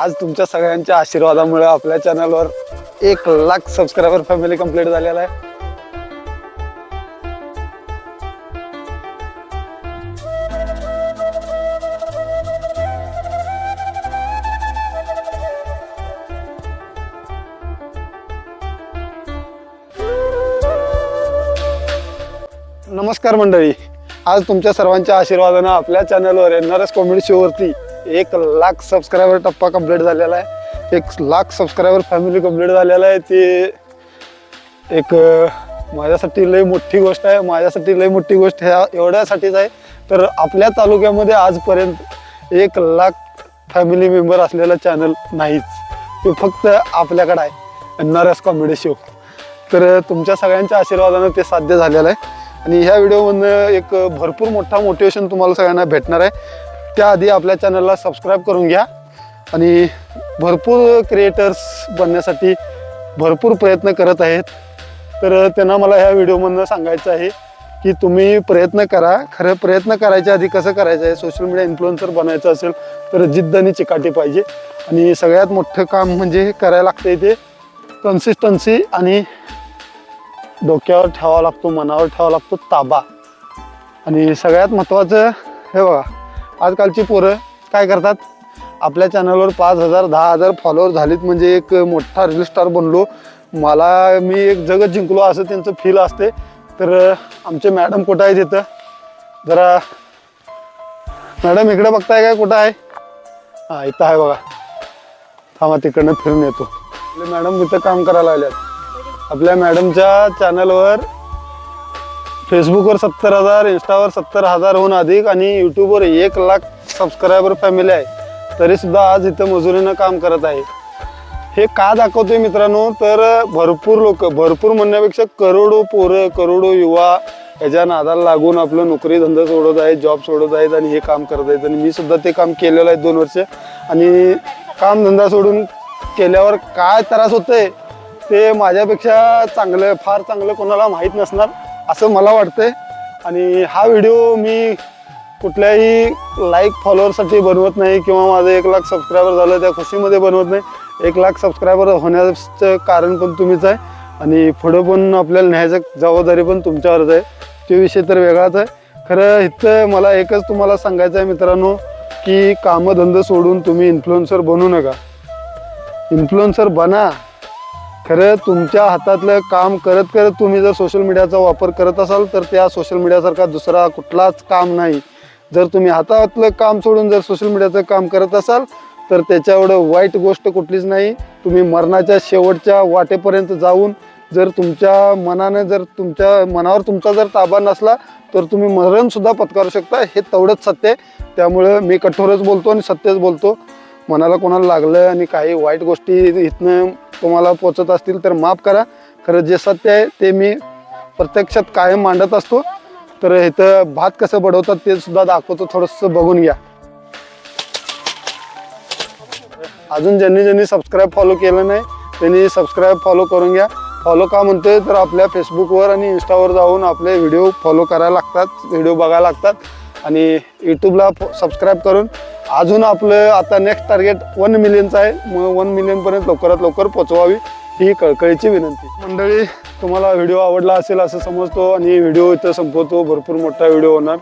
आज तुमच्या सगळ्यांच्या आशीर्वादामुळे आपल्या चॅनलवर एक लाख सबस्क्रायबर फॅमिली कंप्लीट झालेला आहे. नमस्कार मंडळी. आज तुमच्या सर्वांच्या आशीर्वादानं आपल्या चॅनलवर एन आर एस कॉमेडी शोवरती एक लाख सबस्क्रायबर टप्पा कंप्लीट झालेला आहे. एक लाख सबस्क्रायबर फॅमिली कंप्लीट झालेला आहे. ते एक माझ्यासाठी लई मोठी गोष्ट आहे. माझ्यासाठी लई मोठी गोष्ट ह्या एवढ्यासाठीच आहे. तर आपल्या तालुक्यामध्ये आजपर्यंत एक लाख फॅमिली मेंबर असलेला चॅनल नाहीच. ते फक्त आपल्याकडं आहे. एन कॉमेडी शो तर तुमच्या सगळ्यांच्या आशीर्वादानं ते साध्य झालेलं आहे. आणि ह्या व्हिडिओमधनं एक भरपूर मोठा मोटिवेशन तुम्हाला सगळ्यांना भेटणार आहे. त्याआधी आपल्या चॅनलला सबस्क्राईब करून घ्या. आणि भरपूर क्रिएटर्स बनण्यासाठी भरपूर प्रयत्न करत आहेत. तर त्यांना मला ह्या व्हिडिओमधनं सांगायचं आहे की तुम्ही प्रयत्न करा. खरं प्रयत्न करायच्या आधी कसं करायचं आहे? सोशल मीडिया इन्फ्लुएन्सर बनायचं असेल तर जिद्द आणि चिकाटी पाहिजे. आणि सगळ्यात मोठं काम म्हणजे करायला लागतं ते कन्सिस्टन्सी आणि डोक्यावर ठेवावा लागतो मनावर ठेवावा लागतो ताबा. आणि सगळ्यात महत्त्वाचं हे बघा. आजकालची पोरं काय करतात? आपल्या चॅनलवर पाच हजार दहा हजार फॉलोअर झालीत म्हणजे एक मोठा रील स्टार बनलो. मला मी एक जगत जिंकलो असं त्यांचं फील असते. तर आमचे मॅडम कुठं आहे तिथं जरा मॅडम इकडे बघताय काय? कुठं आहे? हां इथं आहे बघा. थांबा तिकडनं फिरून येतो. आपले मॅडम इथं काम करायला लागल्यात आपल्या मॅडमच्या चॅनलवर फेसबुकवर सत्तर हजार इंस्टावर सत्तर हजारहून अधिक आणि यूट्यूबवर एक लाख सबस्क्रायबर फॅमिली आहे. तरीसुद्धा आज इथं मजुरीनं काम करत आहे. हे का दाखवतोय मित्रांनो? तर भरपूर लोक भरपूर म्हणण्यापेक्षा करोडो पोरं करोडो युवा याच्या नादाला लागून आपलं नोकरी धंदा सोडत आहेत जॉब सोडत आहेत आणि हे काम करत आहेत. आणि मी सुद्धा ते काम केलेलं आहे दोन वर्ष. आणि काम धंदा सोडून केल्यावर काय त्रास होतंय? ते माझ्यापेक्षा चांगलं फार चांगलं कोणाला माहीत नसणार. असं मला वाटतंय. आणि हा व्हिडिओ मी कुठल्याही लाईक फॉलोअरसाठी बनवत नाही किंवा माझं एक लाख सबस्क्रायबर झालं त्या खुशीमध्ये बनवत नाही. एक लाख सबस्क्रायबर होण्याचं कारण पण तुम्हीच आहे. आणि पुढं पण आपल्याला न्यायचं जबाबदारी पण तुमच्यावरच आहे. तो विषय तर वेगळाच आहे. खरं इथं मला एकच तुम्हाला सांगायचं आहे मित्रांनो की कामधंदा सोडून तुम्ही इन्फ्लुएन्सर बनू नका. इन्फ्लुएन्सर बना. खरं तुमच्या हातातलं काम करत करत तुम्ही जर सोशल मीडियाचा वापर करत असाल तर त्या सोशल मीडियासारखा दुसरा कुठलाच काम नाही. जर तुम्ही हातातलं काम सोडून जर सोशल मीडियाचं काम करत असाल तर त्याच्या एवढं वाईट गोष्ट कुठलीच नाही. तुम्ही मरणाच्या शेवटच्या वाटेपर्यंत जाऊन जर तुमच्या मनाने जर तुमच्या मनावर तुमचा जर ताबा नसला तर तुम्ही मरणसुद्धा पत्कारू शकता. हे तेवढंच सत्य आहे. त्यामुळं मी कठोरच बोलतो आणि सत्यच बोलतो. मनाला कोणाला लागलं आणि काही वाईट गोष्टी इथनं तुम्हाला पोचत असतील तर माफ करा. खरं जे सत्य आहे ते मी प्रत्यक्षात कायम मांडत असतो. तर इथं भात कसं बडवतात ते सुद्धा दाखवतो. थोडंसं बघून घ्या. अजून ज्यांनी ज्यांनी सबस्क्राईब फॉलो केलं नाही त्यांनी सबस्क्राईब फॉलो करून घ्या. फॉलो का म्हणतोय तर आपल्या फेसबुकवर आणि इंस्टावर जाऊन आपले व्हिडिओ फॉलो करायला लागतात व्हिडिओ बघायला लागतात. आणि यूट्यूबला सबस्क्राईब करून अजून आपलं आता नेक्स्ट टार्गेट वन मिलियनचं आहे. मग वन मिलियनपर्यंत लवकरात लवकर पोचवावी ही कळकळीची विनंती. मंडळी तुम्हाला व्हिडिओ आवडला असेल असं समजतो आणि व्हिडिओ इथं संपवतो. भरपूर मोठा व्हिडिओ होणार.